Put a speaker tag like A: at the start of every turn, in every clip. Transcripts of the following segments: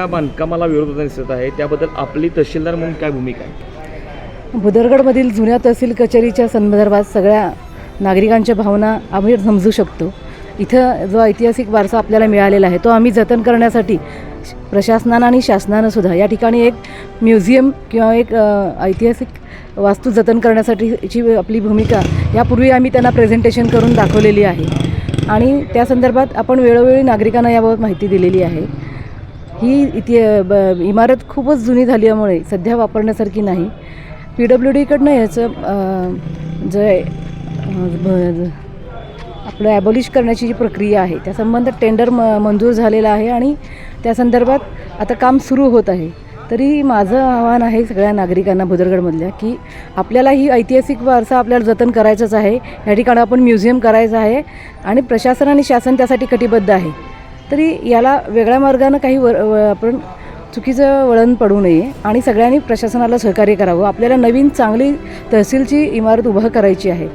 A: या बांधकामाला विरोध दिसत आहे. त्याबद्दल आपली तहसीलदार म्हणून काय भूमिका आहे?
B: भुदरगडमधील जुन्या तहसील कचेरीच्या संदर्भात सगळ्या नागरिकांच्या भावना आम्ही समजू शकतो. इथं जो ऐतिहासिक वारसा आपल्याला मिळालेला आहे तो आम्ही जतन करण्यासाठी प्रशासनानं आणि शासनानं सुद्धा या ठिकाणी एक म्युझियम किंवा एक ऐतिहासिक वास्तू जतन करण्यासाठीची आपली भूमिका यापूर्वी आम्ही त्यांना प्रेझेंटेशन करून दाखवलेली आहे. आणि त्या संदर्भात आपण वेळोवेळी नागरिकांना याबाबत माहिती दिलेली आहे. ही इति ब इमारत खूपच जुनी झाल्यामुळे सध्या वापरण्यासारखी नाही. पी डब्ल्यू डीकडनं याचं जे आपलं ॲबॉलिश करण्याची जी प्रक्रिया आहे त्या संबंधात टेंडर म मंजूर झालेला आहे आणि त्या संदर्भात आता काम सुरू होत आहे. तरी माझं आव्हान आहे सगळ्या नागरिकांना भुदरगडमधल्या की आपल्याला ही ऐतिहासिक वारसा आपल्याला जतन करायचाच आहे. या ठिकाणी आपण म्युझियम करायचं आहे आणि प्रशासन आणि शासन त्यासाठी कटिबद्ध आहे. तरी याला वेगळ्या मार्गानं काही वर आपण चुकीचं वळण पडू नये आणि सगळ्यांनी प्रशासनाला सहकार्य करावं. आपल्याला नवीन चांगली तहसीलची इमारत उभं करायची आहे.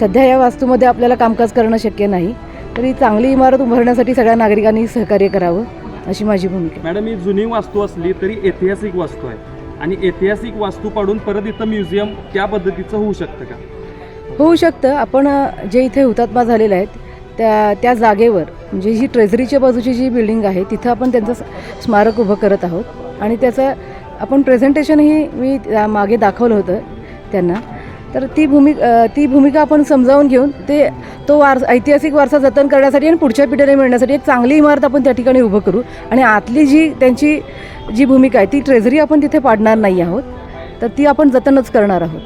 B: सध्या या वास्तूमध्ये आपल्याला कामकाज करणं शक्य नाही. तरी चांगली इमारत उभारण्यासाठी सगळ्या नागरिकांनी सहकार्य करावं अशी माझी भूमिका.
C: मॅडम ही जुनी वास्तू असली तरी ऐतिहासिक वास्तू आहे. आणि ऐतिहासिक वास्तू पाडून परत इथं म्युझियम त्या पद्धतीचं होऊ शकतं का?
B: होऊ शकतं. आपण जे इथे हुतात्मा झालेले आहेत त्या त्या जागेवर म्हणजे जी ट्रेझरीच्या बाजूची जी बिल्डिंग आहे तिथं आपण त्यांचं स्मारक उभं करत आहोत. आणि त्याचं आपण प्रेझेंटेशनही मी त्या मागे दाखवलं होतं त्यांना. तर ती भूमि ती भूमिका आपण समजावून घेऊन ते तो वार ऐतिहासिक वारसा जतन करण्यासाठी आणि पुढच्या पिढीला मिळण्यासाठी एक चांगली इमारत आपण त्या ठिकाणी उभं करू. आणि आतली जी त्यांची जी भूमिका आहे ती ट्रेझरी आपण तिथे पाडणार नाही आहोत. तर ती आपण जतनच करणार आहोत.